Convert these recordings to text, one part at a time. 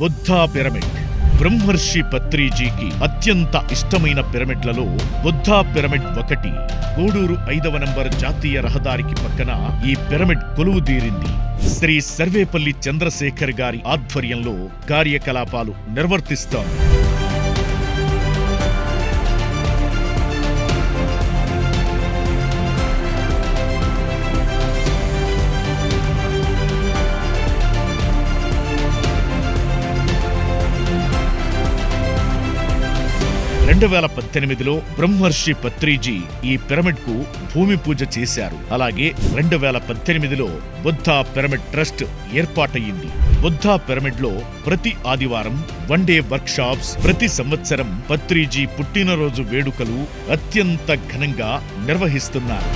Buddha pyramid. బ్రహ్మర్షి పత్రిజీకి అత్యంత ఇష్టమైన పిరమిడ్లలో బుద్ధా పిరమిడ్ ఒకటి. గూడూరు ఐదవ నంబర్ జాతీయ రహదారికి పక్కన ఈ పిరమిడ్ కొలువుదీరింది శ్రీ సర్వేపల్లి చంద్రశేఖర్ గారి ఆధ్వర్యంలో కార్యకలాపాలు నిర్వర్తిస్తారు. రెండు వేల పద్దెనిమిదిలో బ్రహ్మర్షి పత్రిజీ ఈ పిరమిడ్కు భూమి పూజ చేశారు. అలాగే రెండు వేల పద్దెనిమిదిలో బుద్ధా పిరమిడ్ ట్రస్ట్ ఏర్పాటయ్యింది. బుద్ధా పిరమిడ్లో ప్రతి ఆదివారం వన్ డే వర్క్ షాప్స్ ప్రతి సంవత్సరం పత్రిజీ పుట్టినరోజు వేడుకలు అత్యంత ఘనంగా నిర్వహిస్తున్నారు.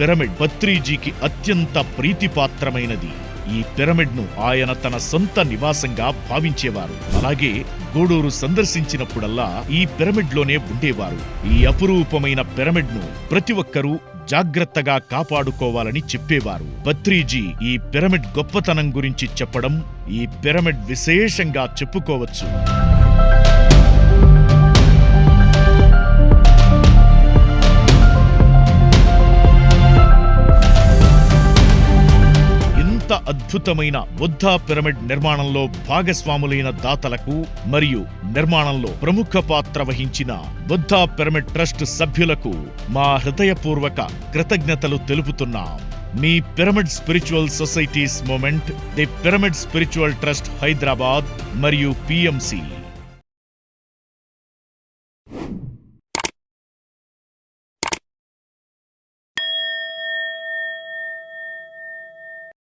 పిరమిడ్ భత్రీజీకి అత్యంత ప్రీతిపాత్రమైనది. ఈ పిరమిడ్ను ఆయన తన సొంత నివాసంగా భావించేవారు. అలాగే గూడూరు సందర్శించినప్పుడల్లా ఈ పిరమిడ్లోనే ఉండేవారు. ఈ అపురూపమైన పిరమిడ్ను ప్రతి ఒక్కరూ జాగ్రత్తగా కాపాడుకోవాలని చెప్పేవారు. బత్రీజీ ఈ పిరమిడ్ గొప్పతనం గురించి చెప్పడం ఈ పిరమిడ్ విశేషంగా చెప్పుకోవచ్చు. ఇంత అద్భుతమైన బుద్ధా పిరమిడ్ నిర్మాణంలో భాగస్వాములైన దాతలకు మరియు నిర్మాణంలో ప్రముఖ పాత్ర వహించిన బుద్ధా పిరమిడ్ ట్రస్ట్ సభ్యులకు మా హృదయపూర్వక కృతజ్ఞతలు తెలుపుతున్నాం. మీ pyramid spiritual societies movement the pyramid spiritual trust Hyderabad మరియు పిఎంసి.